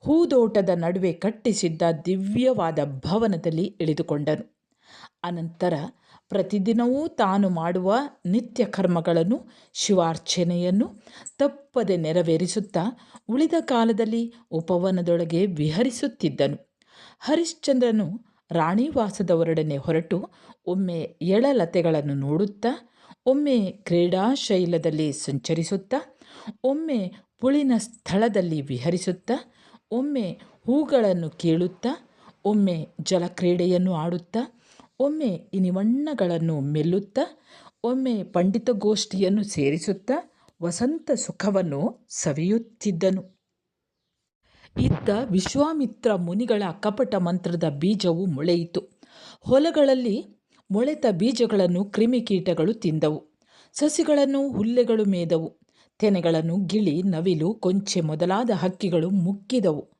ಹೂದೋಟದ ನಡುವೆ ಕಟ್ಟಿಸಿದ್ದ ದಿವ್ಯವಾದ ಭವನದಲ್ಲಿ ಇಳಿದುಕೊಂಡನು. ಅನಂತರ ಪ್ರತಿದಿನವೂ ತಾನು ಮಾಡುವ ನಿತ್ಯ ಕರ್ಮಗಳನ್ನು ಶಿವಾರ್ಚನೆಯನ್ನು ತಪ್ಪದೆ ನೆರವೇರಿಸುತ್ತಾ ಉಳಿದ ಕಾಲದಲ್ಲಿ ಉಪವನದೊಳಗೆ ವಿಹರಿಸುತ್ತಿದ್ದನು. ಹರಿಶ್ಚಂದ್ರನು ರಾಣಿವಾಸದವರೊಡನೆ ಹೊರಟು ಒಮ್ಮೆ ಎಳಲತೆಗಳನ್ನು ನೋಡುತ್ತಾ, ಒಮ್ಮೆ ಕ್ರೀಡಾಶೈಲದಲ್ಲಿ ಸಂಚರಿಸುತ್ತಾ, ಒಮ್ಮೆ ಪುಳಿನ ಸ್ಥಳದಲ್ಲಿ ವಿಹರಿಸುತ್ತಾ, ಒಮ್ಮೆ ಹೂಗಳನ್ನು ಕೇಳುತ್ತಾ, ಒಮ್ಮೆ ಜಲಕ್ರೀಡೆಯನ್ನು ಆಡುತ್ತಾ ಒಮ್ಮೆ ಇನಿವಣ್ಣಗಳನ್ನು ಮೆಲ್ಲುತ್ತ, ಒಮ್ಮೆ ಪಂಡಿತಗೋಷ್ಠಿಯನ್ನು ಸೇರಿಸುತ್ತ ವಸಂತ ಸುಖವನ್ನು ಸವಿಯುತ್ತಿದ್ದನು. ಇತ್ತ ವಿಶ್ವಾಮಿತ್ರ ಮುನಿಗಳ ಕಪಟ ಮಂತ್ರದ ಬೀಜವು ಮೊಳೆಯಿತು. ಹೊಲಗಳಲ್ಲಿ ಮೊಳೆತ ಬೀಜಗಳನ್ನು ಕ್ರಿಮಿಕೀಟಗಳು ತಿಂದವು. ಸಸಿಗಳನ್ನು ಹುಲ್ಲೆಗಳು ಮೇದವು. ತೆನೆಗಳನ್ನು ಗಿಳಿ, ನವಿಲು, ಕೊಂಚೆ ಮೊದಲಾದ ಹಕ್ಕಿಗಳು ಮುಕ್ಕಿದವು.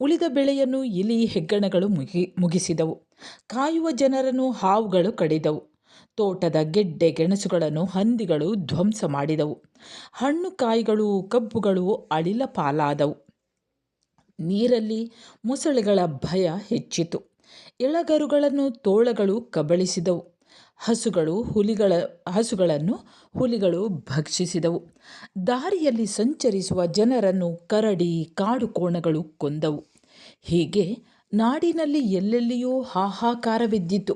ಉಳಿದ ಬೆಳೆಯನ್ನು ಇಲಿ ಹೆಗ್ಗಣಗಳು ಮುಗಿ, ಮುಗಿಸಿದವು. ಕಾಯುವ ಜನರನ್ನು ಹಾವುಗಳು ಕಡಿದವು. ತೋಟದ ಗೆಡ್ಡೆ ಗೆಣಸುಗಳನ್ನು ಹಂದಿಗಳು ಧ್ವಂಸ ಮಾಡಿದವು. ಹಣ್ಣು ಕಾಯಿಗಳು ಕಬ್ಬುಗಳು ಅಳಿಲ ಪಾಲಾದವು. ನೀರಲ್ಲಿ ಮೊಸಳೆಗಳ ಭಯ ಹೆಚ್ಚಿತು. ಎಳಗರುಗಳನ್ನು ತೋಳಗಳು ಕಬಳಿಸಿದವು. ಹಸುಗಳು ಹುಲಿಗಳ, ಹಸುಗಳನ್ನು ಹುಲಿಗಳು ಭಕ್ಷಿಸಿದವು. ದಾರಿಯಲ್ಲಿ ಸಂಚರಿಸುವ ಜನರನ್ನು ಕರಡಿ ಕಾಡು ಕೋಣಗಳು ಕೊಂದವು. ಹೀಗೆ ನಾಡಿನಲ್ಲಿ ಎಲ್ಲೆಲ್ಲಿಯೂ ಹಾಹಾಕಾರವಿದ್ದಿತು.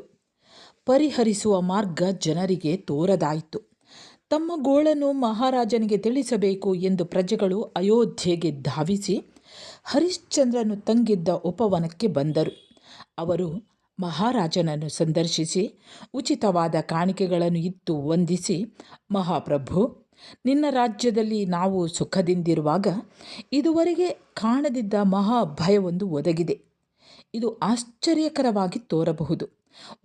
ಪರಿಹರಿಸುವ ಮಾರ್ಗ ಜನರಿಗೆ ತೋರದಾಯಿತು. ತಮ್ಮ ಗೋಳನ್ನು ಮಹಾರಾಜನಿಗೆ ತಿಳಿಸಬೇಕು ಎಂದು ಪ್ರಜೆಗಳು ಅಯೋಧ್ಯೆಗೆ ಧಾವಿಸಿ ಹರಿಶ್ಚಂದ್ರನು ತಂಗಿದ್ದ ಉಪವನಕ್ಕೆ ಬಂದರು. ಅವರು ಮಹಾರಾಜನನ್ನು ಸಂದರ್ಶಿಸಿ ಉಚಿತವಾದ ಕಾಣಿಕೆಗಳನ್ನು ಇತ್ತು ವಂದಿಸಿ, ಮಹಾಪ್ರಭು, ನಿನ್ನ ರಾಜ್ಯದಲ್ಲಿ ನಾವು ಸುಖದಿಂದಿರುವಾಗ ಇದುವರೆಗೆ ಕಾಣದಿದ್ದ ಮಹಾಭಯವೊಂದು ಒದಗಿದೆ. ಇದು ಆಶ್ಚರ್ಯಕರವಾಗಿ ತೋರಬಹುದು.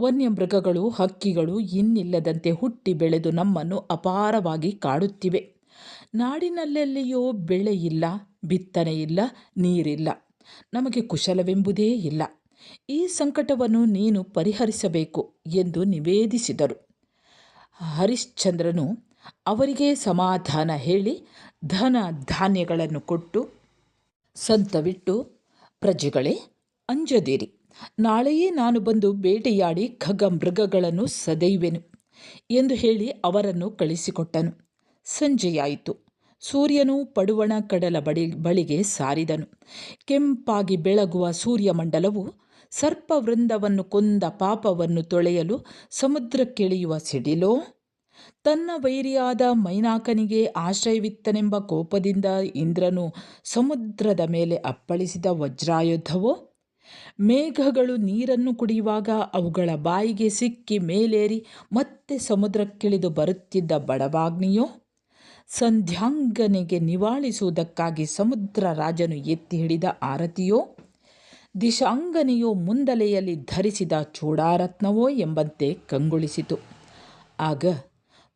ವನ್ಯ ಮೃಗಗಳು ಹಕ್ಕಿಗಳು ಇನ್ನಿಲ್ಲದಂತೆ ಹುಟ್ಟಿ ಬೆಳೆದು ನಮ್ಮನ್ನು ಅಪಾರವಾಗಿ ಕಾಡುತ್ತಿವೆ. ನಾಡಿನಲ್ಲೆಲ್ಲಿಯೋ ಬೆಳೆ ಇಲ್ಲ, ಬಿತ್ತನೆ ಇಲ್ಲ, ನೀರಿಲ್ಲ. ನಮಗೆ ಕುಶಲವೆಂಬುದೇ ಇಲ್ಲ. ಈ ಸಂಕಟವನ್ನು ನೀನು ಪರಿಹರಿಸಬೇಕು ಎಂದು ನಿವೇದಿಸಿದರು. ಹರಿಶ್ಚಂದ್ರನು ಅವರಿಗೆ ಸಮಾಧಾನ ಹೇಳಿ ಧನ ಧಾನ್ಯಗಳನ್ನು ಕೊಟ್ಟು, ಸಂತವಿಟ್ಟು, ಪ್ರಜೆಗಳೇ ಅಂಜದಿರಿ. ನಾಳೆಯೇ ನಾನು ಬಂದು ಬೇಟೆಯಾಡಿ ಖಗ ಮೃಗಗಳನ್ನು ಸದೈವೆನು ಎಂದು ಹೇಳಿ ಅವರನ್ನು ಕಳಿಸಿಕೊಟ್ಟನು. ಸಂಜೆಯಾಯಿತು. ಸೂರ್ಯನು ಪಡುವಣ ಕಡಲ ಬಳಿ, ಬಳಿಗೆ ಸಾರಿದನು. ಕೆಂಪಾಗಿ ಬೆಳಗುವ ಸೂರ್ಯಮಂಡಲವು ಸರ್ಪವೃಂದವನ್ನು ಕೊಂದ ಪಾಪವನ್ನು ತೊಳೆಯಲು ಸಮುದ್ರಕ್ಕಿಳಿಯುವ ಸಿಡಿಲೋ? ತನ್ನ ವೈರಿಯಾದ ಮೈನಾಕನಿಗೆ ಆಶ್ರಯವಿತ್ತನೆಂಬ ಕೋಪದಿಂದ ಇಂದ್ರನು ಸಮುದ್ರದ ಮೇಲೆ ಅಪ್ಪಳಿಸಿದ ವಜ್ರಾಯುಧವೋ? ಮೇಘಗಳು ನೀರನ್ನು ಕುಡಿಯುವಾಗ ಅವುಗಳ ಬಾಯಿಗೆ ಸಿಕ್ಕಿ ಮೇಲೇರಿ ಮತ್ತೆ ಸಮುದ್ರಕ್ಕಿಳಿದು ಬರುತ್ತಿದ್ದ ಬಡವಾಗ್ನಿಯೋ? ಸಂಧ್ಯಾಂಗನೆಗೆ ನಿವಾಳಿಸುವುದಕ್ಕಾಗಿ ಸಮುದ್ರ ರಾಜನು ಎತ್ತಿ ಹಿಡಿದ ಆರತಿಯೋ? ದಿಶಾಂಗನೆಯೋ ಮುಂದಲೆಯಲ್ಲಿ ಧರಿಸಿದ ಚೂಡಾರತ್ನವೋ ಎಂಬಂತೆ ಕಂಗೊಳಿಸಿತು. ಆಗ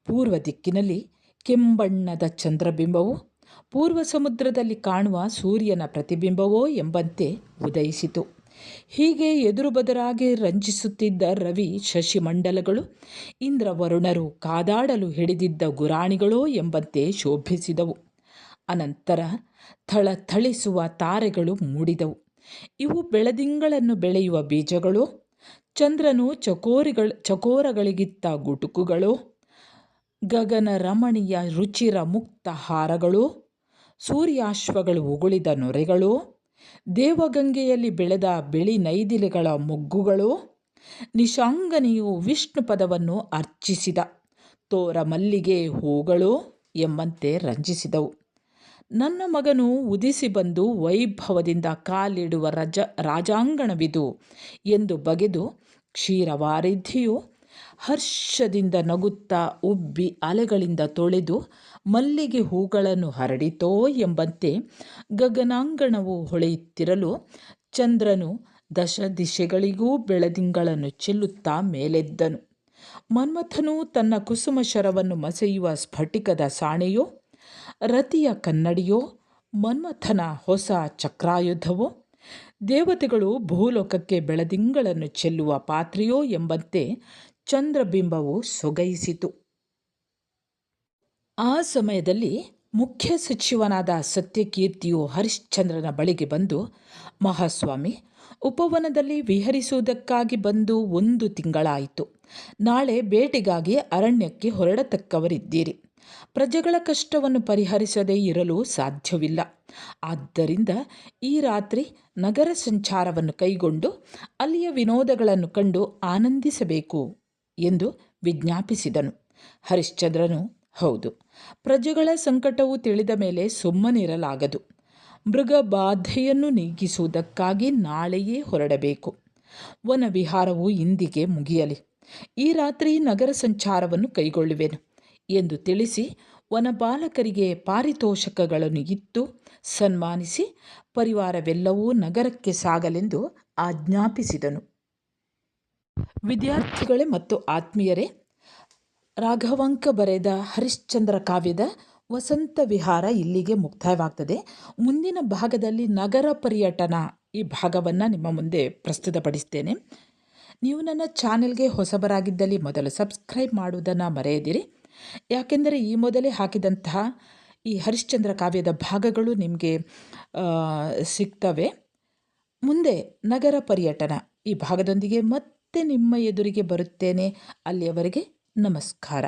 ಪೂರ್ವ ದಿಕ್ಕಿನಲ್ಲಿ ಕೆಂಬಣ್ಣದ ಚಂದ್ರಬಿಂಬವು, ಪೂರ್ವ ಸಮುದ್ರದಲ್ಲಿ ಕಾಣುವ ಸೂರ್ಯನ ಪ್ರತಿಬಿಂಬವೋ ಎಂಬಂತೆ ಉದಯಿಸಿತು. ಹೀಗೆ ಎದುರು ಬದರಾಗಿ ರಂಜಿಸುತ್ತಿದ್ದ ರವಿ ಶಶಿಮಂಡಲಗಳು, ಇಂದ್ರವರುಣರು ಕಾದಾಡಲು ಹಿಡಿದಿದ್ದ ಗುರಾಣಿಗಳೋ ಎಂಬಂತೆ ಶೋಭಿಸಿದವು. ಅನಂತರ ಥಳಥಳಿಸುವ ತಾರೆಗಳು ಮೂಡಿದವು. ಇವು ಬೆಳದಿಂಗಳನ್ನು ಬೆಳೆಯುವ ಬೀಜಗಳು, ಚಂದ್ರನು ಚಕೋರಿಗಳ, ಚಕೋರಗಳಿಗಿತ್ತ ಗುಟುಕುಗಳು ಗಗನ ರಮಣೀಯ ರುಚಿರ ಮುಕ್ತ ಹಾರಗಳು, ಸೂರ್ಯಾಶ್ವಗಳು ಉಗುಳಿದ ನೊರೆಗಳು ದೇವಗಂಗೆಯಲ್ಲಿ ಬೆಳೆದ ಬಿಳಿ ನೈದಿಲೆಗಳ ಮೊಗ್ಗುಗಳು, ನಿಶಾಂಗನಿಯು ವಿಷ್ಣು ಪದವನ್ನು ಅರ್ಚಿಸಿದ ತೋರ ಮಲ್ಲಿಗೆ ಹೂಗಳು ಎಂಬಂತೆ ರಂಜಿಸಿದವು. ನನ್ನ ಮಗನು ಉದಿಸಿ ಬಂದು ವೈಭವದಿಂದ ಕಾಲಿಡುವ ರಜ, ರಾಜಾಂಗಣವಿದು ಎಂದು ಬಗೆದು ಕ್ಷೀರವಾರಿಧಿಯು ಹರ್ಷದಿಂದ ನಗುತ್ತಾ ಉಬ್ಬಿ ಅಲೆಗಳಿಂದ ತೊಳೆದು ಮಲ್ಲಿಗೆ ಹೂಗಳನ್ನು ಹರಡಿತೋ ಎಂಬಂತೆ ಗಗನಾಂಗಣವು ಹೊಳೆಯುತ್ತಿರಲು ಚಂದ್ರನು ದಶ ದಿಶೆಗಳಿಗೂ ಬೆಳದಿಂಗಳನ್ನು ಚೆಲ್ಲುತ್ತಾ ಮೇಲೆದ್ದನು. ಮನ್ಮಥನು ತನ್ನ ಕುಸುಮ ಶರವನ್ನು ಮಸೆಯುವ ಸ್ಫಟಿಕದ ಸಾಣೆಯೋ, ರತಿಯ ಕನ್ನಡಿಯೋ, ಮನ್ಮಥನ ಹೊಸ ಚಕ್ರಾಯುಧವೋ, ದೇವತೆಗಳು ಭೂಲೋಕಕ್ಕೆ ಬೆಳದಿಂಗಳನ್ನು ಚೆಲ್ಲುವ ಪಾತ್ರೆಯೋ ಎಂಬಂತೆ ಚಂದ್ರಬಿಂಬವು ಸೊಗೈಸಿತು. ಆ ಸಮಯದಲ್ಲಿ ಮುಖ್ಯ ಸಚಿವನಾದ ಸತ್ಯಕೀರ್ತಿಯು ಹರಿಶ್ಚಂದ್ರನ ಬಳಿಗೆ ಬಂದು, ಮಹಾಸ್ವಾಮಿ, ಉಪವನದಲ್ಲಿ ವಿಹರಿಸುವುದಕ್ಕಾಗಿ ಬಂದು ಒಂದು ತಿಂಗಳಾಯಿತು. ನಾಳೆ ಬೇಟೆಗಾಗಿ ಅರಣ್ಯಕ್ಕೆ ಹೊರಡತಕ್ಕವರಿದ್ದೀರಿ. ಪ್ರಜೆಗಳ ಕಷ್ಟವನ್ನು ಪರಿಹರಿಸದೇ ಇರಲು ಸಾಧ್ಯವಿಲ್ಲ. ಆದ್ದರಿಂದ ಈ ರಾತ್ರಿ ನಗರ ಸಂಚಾರವನ್ನು ಕೈಗೊಂಡು ಅಲ್ಲಿಯ ವಿನೋದಗಳನ್ನು ಕಂಡು ಆನಂದಿಸಬೇಕು ಎಂದು ವಿಜ್ಞಾಪಿಸಿದನು. ಹರಿಶ್ಚಂದ್ರನು ಹೌದು. ಪ್ರಜೆಗಳ ಸಂಕಟವು ತಿಳಿದ ಮೇಲೆ ಸುಮ್ಮನಿರಲಾಗದು. ಮೃಗ ಬಾಧೆಯನ್ನು ನೀಗಿಸುವುದಕ್ಕಾಗಿ ನಾಳೆಯೇ ಹೊರಡಬೇಕು. ವನವಿಹಾರವು ಇಂದಿಗೆ ಮುಗಿಯಲಿ. ಈ ರಾತ್ರಿ ನಗರ ಸಂಚಾರವನ್ನು ಕೈಗೊಳ್ಳುವೆನು ಎಂದು ತಿಳಿಸಿ ವನಪಾಲಕರಿಗೆ ಪಾರಿತೋಷಕಗಳನ್ನು ಇತ್ತು ಸನ್ಮಾನಿಸಿ ಪರಿವಾರವೆಲ್ಲವೂ ನಗರಕ್ಕೆ ಸಾಗಲೆಂದು ಆಜ್ಞಾಪಿಸಿದನು. ವಿದ್ಯಾರ್ಥಿಗಳೇ ಮತ್ತು ಆತ್ಮೀಯರೇ ರಾಘವಾಂಕ ಬರೆದ ಹರಿಶ್ಚಂದ್ರ ಕಾವ್ಯದ ವಸಂತ ವಿಹಾರ ಇಲ್ಲಿಗೆ ಮುಕ್ತಾಯವಾಗ್ತದೆ. ಮುಂದಿನ ಭಾಗದಲ್ಲಿ ನಗರ ಪರ್ಯಟನ ಈ ಭಾಗವನ್ನು ನಿಮ್ಮ ಮುಂದೆ ಪ್ರಸ್ತುತಪಡಿಸ್ತೇನೆ. ನೀವು ನನ್ನ ಚಾನೆಲ್ಗೆ ಹೊಸಬರಾಗಿದ್ದಲ್ಲಿ ಮೊದಲು ಸಬ್ಸ್ಕ್ರೈಬ್ ಮಾಡುವುದನ್ನು ಮರೆಯದಿರಿ. ಯಾಕೆಂದರೆ ಈ ಮೊದಲೇ ಹಾಕಿದಂತಹ ಈ ಹರಿಶ್ಚಂದ್ರ ಕಾವ್ಯದ ಭಾಗಗಳು ನಿಮಗೆ ಸಿಗ್ತವೆ. ಮುಂದೆ ನಗರ ಪರ್ಯಟನ ಈ ಭಾಗದೊಂದಿಗೆ ಮತ್ತೆ ನಿಮ್ಮ ಎದುರಿಗೆ ಬರುತ್ತೇನೆ. ಅಲ್ಲಿಯವರೆಗೆ ನಮಸ್ಕಾರ.